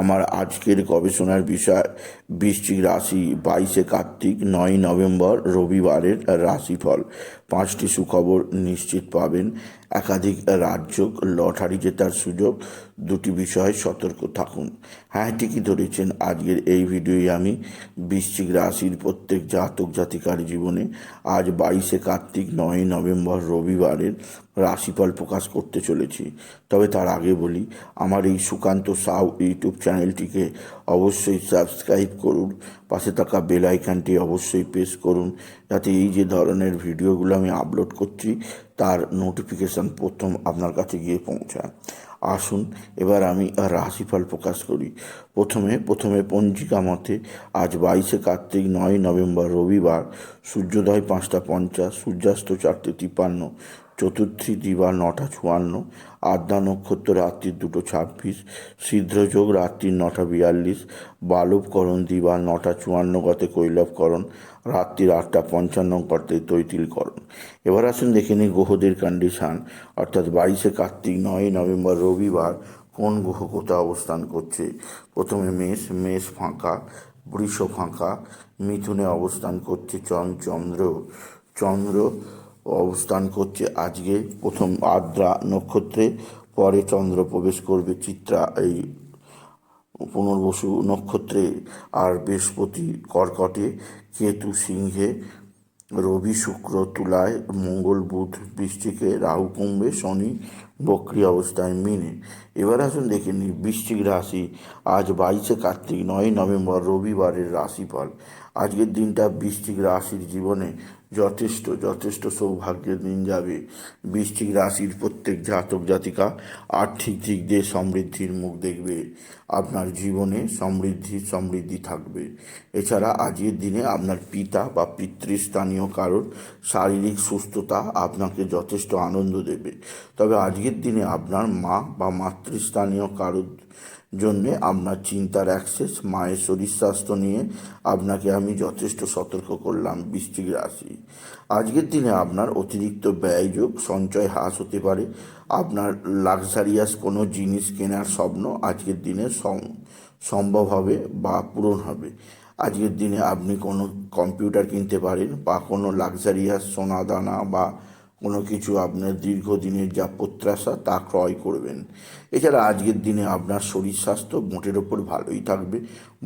আমার আজকের গবেষণার বিষয়, বৃশ্চিক রাশি বাইশে কার্তিক, নয় নভেম্বর রবিবারের রাশিফল। পাঁচটি সুখবর নিশ্চিত পাবেন। একাধিক রাজ্য লটারি জেতার সুযোগ, দুটি বিষয়ে সতর্ক থাকুন। হ্যাঁ ঠিকই ধরেছেন, আজকের এই ভিডিওয়ে আমি। বৃশ্চিক রাশির প্রত্যেক জাতক জাতিকার জীবনে আজ বাইশে কার্তিক, নয় নভেম্বর রবিবারের রাশিফল প্রকাশ করতে চলেছি। তবে তার আগে বলি, আমার এই সুকান্ত সাউ ইউটিউব চ্যানেলটিকে অবশ্যই সাবস্ক্রাইব করুন, পাশে থাকা বেল আইকনটি অবশ্যই প্রেস করুন, যাতে এই যে ধরনের ভিডিওগুলো আমি আপলোড করছি, তার নোটিফিকেশান প্রথম আপনার কাছে গিয়ে পৌঁছায়। আসুন, এবার আমি রাশিফল প্রকাশ করি। প্রথমে প্রথমে পঞ্জিকা মতে, আজ বাইশে কার্তিক নয় নভেম্বর রবিবার, সূর্যোদয় পাঁচটা পঞ্চাশ, সূর্যাস্ত চারটে তিপ্পান্ন চতুর্থী দিবা নটা চুয়ান্ন আদ্যা নক্ষত্র রাত্রি দুটো ছাব্বিশ, সিদ্ধযোগ রাত্রি নটা বিয়াল্লিশ, বালবকরণ দিবা নটা চুয়ান্ন গতে কৈলবকরণ রাত্রির আটটা পঞ্চান্ন গতে তৈতিলকরণ। এবার আসুন দেখে নিই গ্রহদের কন্ডিশান অর্থাৎ বাইশে কার্তিক নয় নভেম্বর রবিবার কোন গ্রহ কোথায় অবস্থান করছে? প্রথমে মেষ মেষ ফাঁকা, বৃষ ফাঁকা, মিথুনে অবস্থান করছে চন চন্দ্র। চন্দ্র অবস্থান করছে। আজকে প্রথম আদ্রা নক্ষত্রে পরে চন্দ্র প্রবেশ করবে চিত্রা এই পুনর্বসু নক্ষত্রে। আর বৃহস্পতি কর্কটে কেতু সিংহে, রবি শুক্র তুলায়, মঙ্গল বুধ বৃষ্টিকে, রাহু কুম্ভে, শনি বক্রি অবস্থায় মিনে। এবার আসুন দেখে নিই বৃশ্চিক রাশি। আজ বাইশে কার্তিক, নয় নভেম্বর, রবিবারের রাশিফল। আজকের দিনটা বৃষ্টিক রাশির জীবনে যথেষ্ট যথেষ্ট সৌভাগ্যের দিন যাবে। বৃষ্টিক রাশির প্রত্যেক জাতক জাতিকা আর্থিক দিক দিয়ে সমৃদ্ধির মুখ দেখবে। আপনার জীবনে সমৃদ্ধি সমৃদ্ধি থাকবে। এছাড়া আজকের দিনে আপনার পিতা বা পিতৃস্থানীয় কারোর শারীরিক সুস্থতা আপনাকে যথেষ্ট আনন্দ দেবে। তবে আজকের দিনে আপনার মা বা মাতৃস্থানীয় কারোর জন্যে আপনার চিন্তার অ্যাক্সেস, মায়ের শরীর স্বাস্থ্য নিয়ে আপনাকে আমি যথেষ্ট সতর্ক করলাম বৃষ্টিক রাশি। আজকের দিনে আপনার অতিরিক্ত ব্যয়যোগ সঞ্চয় হ্রাস হতে পারে। আপনার লাক্সারিয়াস কোনো জিনিস কেনার স্বপ্ন আজকের দিনে সম্ভব হবে বা পূরণ হবে। আজকের দিনে আপনি কোনো কম্পিউটার কিনতে পারেন বা কোনো লাক্সারিয়াস সোনা দানা বা কোনো কিছু আপনার দীর্ঘদিনের যা প্রত্যাশা তা ক্রয় করবেন। এছাড়া আজকের দিনে আপনার শরীর স্বাস্থ্য মোটের ওপর ভালোই থাকবে।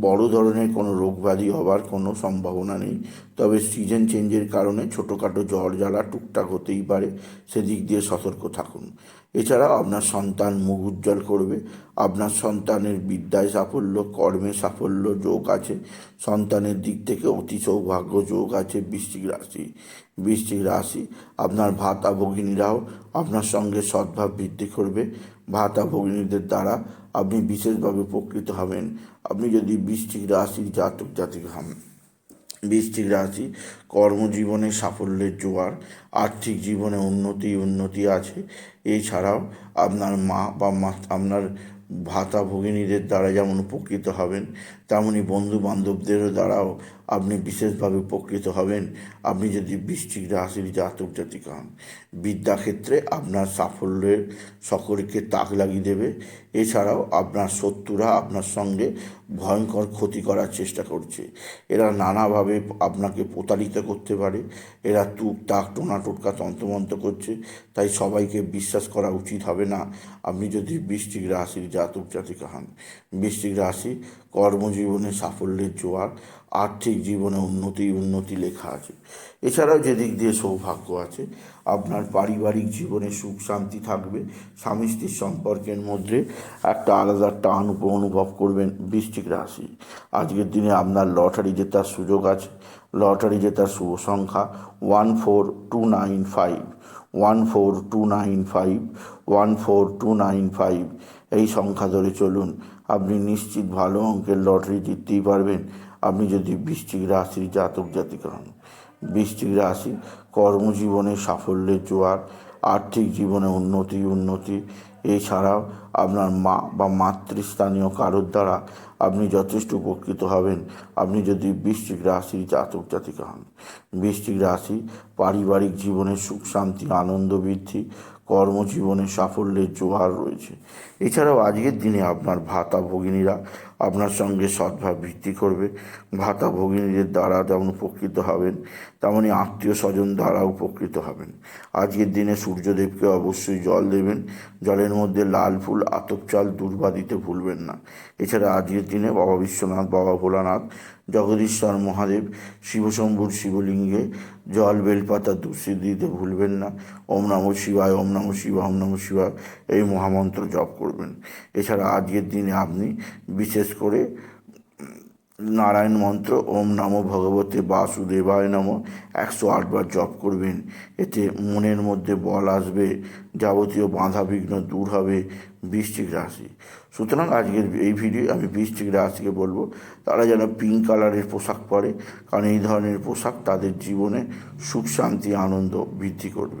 বড় ধরনের কোনো রোগব্যাধি হওয়ার কোনো সম্ভাবনা নেই। তবে সিজন চেঞ্জের কারণে ছোটোখাটো জ্বর জ্বালা টুকটাক হতেই পারে। সেদিক দিয়ে সতর্ক থাকুন। এছাড়াও আপনার সন্তান মুখ উজ্জ্বল করবে, আপনার সন্তানের বিদ্যায় সাফল্য, কর্মে সাফল্য যোগ আছে, সন্তানের দিক থেকে অতি সৌভাগ্য যোগ আছে বৃশ্চিক রাশি বৃশ্চিক রাশি, আপনার ভাতা ভগিনীরাও আপনার সঙ্গে সদ্ভাব বৃদ্ধি করবে, ভাতা ভগিনীদের দ্বারা আপনি বিশেষভাবে উপকৃত হবেন, আপনি যদি বৃশ্চিক রাশির জাতক জাতিক হন। বৃশ্চিক রাশি, কর্মজীবনে সাফল্যের জোয়ার, আর্থিক জীবনে উন্নতি উন্নতি আছে। এছাড়াও আপনার মা বা আপনার ভাতা ভগিনীদের দ্বারা যেমন উপকৃত হবেন তেমনই বন্ধু বান্ধবদেরও দ্বারাও আপনি বিশেষভাবে উপকৃত হবেন। আপনি যদি বৃশ্চিক রাশির জাতক জাতিকা হন, বিদ্যাক্ষেত্রে আপনার সাফল্যের সকলকে তাক লাগিয়ে দেবে। এছাড়াও আপনার শত্রুরা আপনার সঙ্গে ভয়ঙ্কর ক্ষতি করার চেষ্টা করছে। এরা নানাভাবে আপনাকে প্রতারিত করতে পারে। এরা তুক তাক, টোনা টোটকা, তন্ত্রমন্ত্র করছে। তাই সবাইকে বিশ্বাস করা উচিত হবে না। আপনি যদি বৃষ্টিক রাশির জাতক জাতিকা হন, বৃশ্চিক রাশি কর্মজীবনে সাফল্যের জোয়ার, আর্থিক জীবনে উন্নতি উন্নতি লেখা আছে। এছাড়াও যেদিক দিয়ে সৌভাগ্য আছে, আপনার পারিবারিক জীবনে সুখ, শান্তি থাকবে, স্বামী স্ত্রীর সম্পর্কের মধ্যে একটা আলাদা টান অনুভব করবেন বৃশ্চিক রাশি। আজকের দিনে আপনার লটারি জেতার সুযোগ আছে। লটারি জেতার শুভ সংখ্যা one four two nine five. One four two nine five one four two nine five এই সংখ্যা ধরে চলুন। আপনি নিশ্চিত ভালো অঙ্কের লটারি জিততেই পারবেন। আপনি যদি বৃষ্টিক রাশির জাতক জাতিকা হন। বৃষ্টিক রাশি কর্মজীবনে সাফল্যের জোয়ার, আর্থিক জীবনে উন্নতি উন্নতি এছাড়াও আপনার মা বা মাতৃস্থানীয় কারোর দ্বারা আপনি যথেষ্ট উপকৃত হবেন। আপনি যদি বৃশ্চিক রাশির জাতক জাতিকা হন। বৃশ্চিক রাশি পারিবারিক জীবনে সুখ, শান্তি, আনন্দ বৃদ্ধি, কর্মজীবনে সাফল্যের জোয়ার রয়েছে। এছাড়াও আজকের দিনে আপনার ভাতা ভগিনীরা আপনার সঙ্গে সদ্ভাব ভিত্তি করবে। ভাতা ভগিনীদের দ্বারা যেমন উপকৃত হবেন তেমনই আত্মীয় স্বজন দ্বারা উপকৃত হবেন। আজকের দিনে সূর্যদেবকে অবশ্যই জল দেবেন। জলের মধ্যে লাল ফুল, আতপ চাল, দুর্বা দিতে ভুলবেন না। এছাড়া আজকের দিনে বাবা বিশ্বনাথ, বাবা ভোলানাথ, জগদীশ্বর মহাদেব, শিবশম্ভুর শিবলিঙ্গে জল, বেলপাতা দুষি দিতে ভুলবেন না। ওম নম শিবায়, ওম নম শিবা ওম নম শিবায় এই মহামন্ত্র জপ করবেন। এছাড়া আজকের দিনে আপনি বিশেষ করে নারায়ণ মন্ত্র, ওম নমো ভগবতে বাসুদেবায় নম, একশো আটবার জপ করবেন। এতে মনের মধ্যে বল আসবে, যাবতীয় বাধা বিঘ্ন দূর হবে বৃষ্টিক রাশি। সুতরাং আজকের এই ভিডিও আমি বৃষ্টিক রাশিকে বলব, তারা যেন পিঙ্ক কালারের পোশাক পরে, কারণ এই ধরনের পোশাক তাদের জীবনে সুখ, শান্তি, আনন্দ বৃদ্ধি করবে।